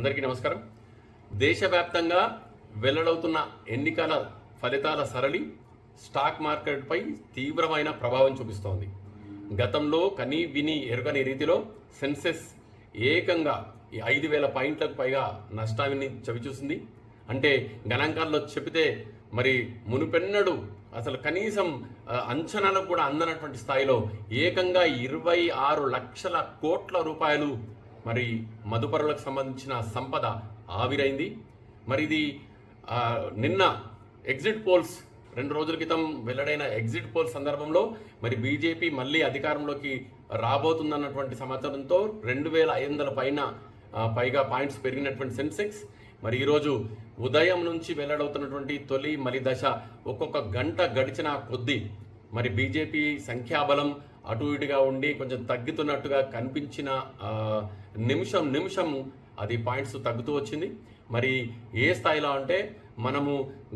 అందరికీ నమస్కారం. దేశవ్యాప్తంగా వెల్లడవుతున్న ఎన్నికల ఫలితాల సరళి స్టాక్ మార్కెట్పై తీవ్రమైన ప్రభావం చూపిస్తోంది. గతంలో కని విని ఎరుగని రీతిలో సెన్సెస్ ఏకంగా ఈ ఐదు వేల పాయింట్లకు పైగా నష్టాన్ని చవిచూసింది. అంటే గణాంకాల్లో చెబితే మరి మునుపెన్నడు అసలు కనీసం అంచనాలకు కూడా అందనటువంటి స్థాయిలో ఏకంగా ఇరవై ఆరు లక్షల కోట్ల రూపాయలు మరి మదుపరులకు సంబంధించిన సంపద ఆవిరైంది. మరి ఇది నిన్న ఎగ్జిట్ పోల్స్ రెండు రోజుల క్రితం వెల్లడైన ఎగ్జిట్ పోల్ సందర్భంలో మరి బీజేపీ మళ్ళీ అధికారంలోకి రాబోతుందన్నటువంటి సమాచారంతో రెండు వేల ఐదు వందల పైన పైగా పాయింట్స్ పెరిగినటువంటి సెన్సెక్స్. మరి ఈరోజు ఉదయం నుంచి వెల్లడవుతున్నటువంటి తొలి మలి దశ ఒక్కొక్క గంట గడిచిన కొద్దీ మరి బీజేపీ సంఖ్యాబలం అటు ఇటుగా ఉండి కొంచెం తగ్గుతున్నట్టుగా కనిపించిన నిమిషం నిమిషం అది పాయింట్స్ తగ్గుతూ వచ్చింది. మరి ఏ స్థాయిలో అంటే మనము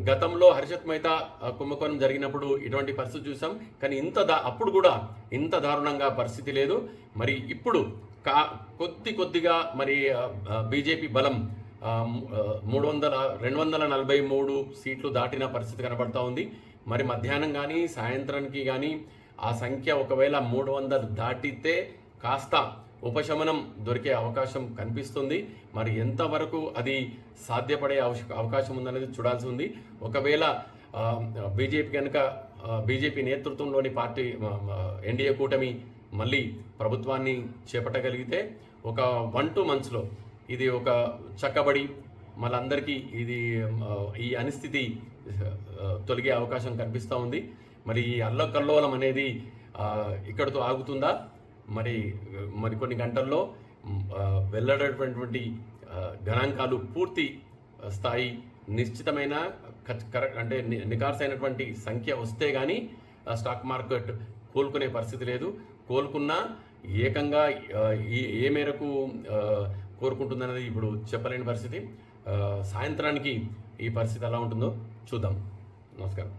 గతంలో హర్షత్ మెహతా కుంభకోణం జరిగినప్పుడు ఇటువంటి పరిస్థితి చూసాం. కానీ ఇంత దా అప్పుడు కూడా ఇంత దారుణంగా పరిస్థితి లేదు. మరి ఇప్పుడు కా కొద్ది కొద్దిగా మరి బీజేపీ బలం మూడు వందల రెండు వందల నలభై మూడు సీట్లు దాటిన పరిస్థితి కనబడతా ఉంది. మరి మధ్యాహ్నం కానీ సాయంత్రానికి కానీ ఆ సంఖ్య ఒకవేళ మూడు వందలు దాటితే కాస్త ఉపశమనం దొరికే అవకాశం కనిపిస్తుంది. మరి ఎంతవరకు అది సాధ్యపడే అవశ- అవకాశం ఉందనేది చూడాల్సి ఉంది. ఒకవేళ బీజేపీ కనుక బీజేపీ నేతృత్వంలోని పార్టీ ఎన్డీఏ కూటమి మళ్ళీ ప్రభుత్వాన్ని చేపట్టగలిగితే ఒక వన్ టూ మంత్స్లో ఇది ఒక చక్కబడి మళ్ళందరికీ ఇది ఈ అనిస్థితి తొలగే అవకాశం కనిపిస్తూ ఉంది. మరి ఈ అల్లకల్లోలం అనేది ఇక్కడతో ఇక్కడితో ఆగుతుందా? మరి మరి కొన్ని గంటల్లో వెల్లడేటటువంటి గణాంకాలు పూర్తి స్థాయి నిశ్చితమైన కరెక్ట్ అంటే ని- నికార్సైనటువంటి సంఖ్య వస్తే కానీ స్టాక్ మార్కెట్ కోలుకునే పరిస్థితి లేదు. కోలుకున్నా ఏకంగా ఏ మేరకు కోరుకుంటుందనేది ఇప్పుడు చెప్పలేని పరిస్థితి. సాయంత్రానికి ఈ పరిస్థితి ఎలా ఉంటుందో చూద్దాం. నమస్కారం.